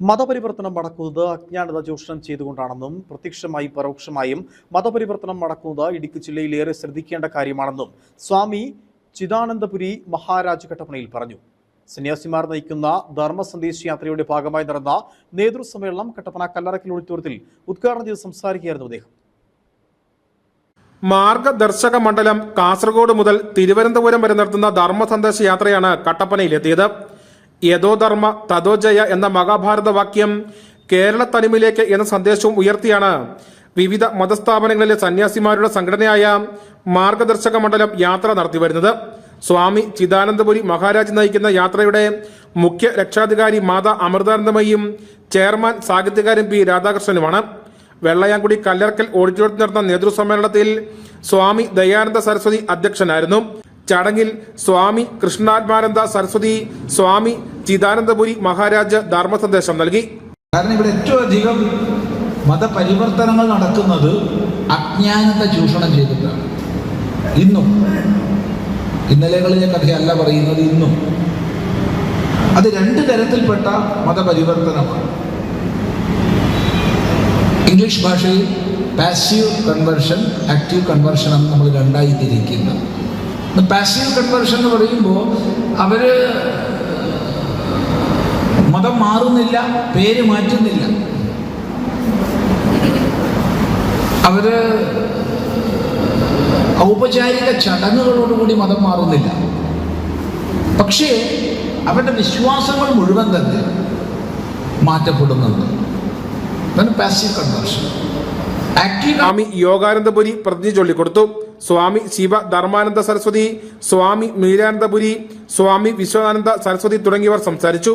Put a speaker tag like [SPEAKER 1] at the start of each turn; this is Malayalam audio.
[SPEAKER 1] മതപരിവർത്തനം നടക്കുന്നത് അജ്ഞാനത ചൂഷണം ചെയ്തുകൊണ്ടാണെന്നും പ്രത്യക്ഷമായും പരോക്ഷമായും മതപരിവർത്തനം നടക്കുന്നത് ഇടുക്കി ജില്ലയിൽ ഏറെ ശ്രദ്ധിക്കേണ്ട കാര്യമാണെന്നും സ്വാമി ചിദാനന്ദപുരി മഹാരാജ് കട്ടപ്പനയിൽ പറഞ്ഞു. സന്യാസിമാർ നയിക്കുന്ന ധർമ്മ സന്ദേശ യാത്രയുടെ ഭാഗമായി നടന്ന നേതൃസമ്മേളനം കട്ടപ്പന കല്ലറക്കൽ ഓഡിറ്റോറിയത്തിൽ ഉദ്ഘാടനം ചെയ്ത് സംസാരിക്കുകയായിരുന്നു അദ്ദേഹം.
[SPEAKER 2] മാർഗദർശക മണ്ഡലം കാസർഗോഡ് മുതൽ തിരുവനന്തപുരം വരെ നടത്തുന്ന ധർമ്മ സന്ദേശ യാത്രയാണ് കട്ടപ്പനയിലെത്തിയത്. യഥോ തഥോജയ തഥോ ജയ എന്ന മഹാഭാരത വാക്യം കേരള തനിമയിലേക്ക് എന്ന സന്ദേശവും ഉയർത്തിയാണ്. വിവിധ മതസ്ഥാപനങ്ങളിലെ സന്യാസിമാരുടെ സംഘടനയായ മാർഗദർശക മണ്ഡലം യാത്ര നടത്തി വരുന്നത്. സ്വാമി ചിദാനന്ദപുരി മഹാരാജ് നയിക്കുന്ന യാത്രയുടെ മുഖ്യ രക്ഷാധികാരി മാതാ അമൃതാനന്ദമയും ചെയർമാൻ സാഹിത്യകാരൻ പി രാധാകൃഷ്ണനുമാണ്. വെള്ളയാങ്കുടി കല്ലറക്കൽ ഓഡിറ്റോറിയത്തിൽ നടന്ന നേതൃസമ്മേളനത്തിൽ സ്വാമി ദയാനന്ദ സരസ്വതി അധ്യക്ഷനായിരുന്നു. ചടങ്ങിൽ സ്വാമി കൃഷ്ണാത്മാനന്ദ സരസ്വതി സ്വാമി ചിദാനന്ദപുരി മഹാരാജ് ധർമ്മ സന്ദേശം നൽകി.
[SPEAKER 3] കാരണം ഇവിടെ ഏറ്റവും അധികം മതപരിവർത്തനങ്ങൾ നടക്കുന്നത് അജ്ഞാനത്തെ ചൂഷണം ചെയ്തിട്ടാണ്. ഇന്നും. ഇന്നലെകളിലെ കഥയല്ല പറയുന്നത് ഇന്നും. അത് രണ്ട് തരത്തിൽപ്പെട്ട മതപരിവർത്തനമാണ്. ഇംഗ്ലീഷ് ഭാഷയിൽ പാസീവ് കൺവേർഷൻ ആക്റ്റീവ് കൺവേർഷൻ എന്ന് നമ്മൾ രണ്ടായി തിരിക്കുന്നത്. പാസീവ് കൺവേർഷൻ എന്ന് പറയുമ്പോൾ അവർ മതം മാറുന്നില്ല പേര് മാറ്റുന്നില്ല. അവർ ഔപചാരിക ചടങ്ങുകളോടുകൂടി മതം മാറുന്നില്ല. പക്ഷേ അവരുടെ വിശ്വാസങ്ങൾ മുഴുവൻ തന്നെ മാറ്റപ്പെടുന്നുണ്ട്. പാസീവ്
[SPEAKER 2] സ്വാമി യോഗാനന്ദപുരി പ്രതിജ്ഞ ചൊല്ലിക്കൊടുത്തു. സ്വാമി ശിവ ധർമാനന്ദ സരസ്വതി സ്വാമി മീരാനന്ദപുരി സ്വാമി വിശ്വാനന്ദ സരസ്വതി തുടങ്ങിയവർ സംസാരിച്ചു.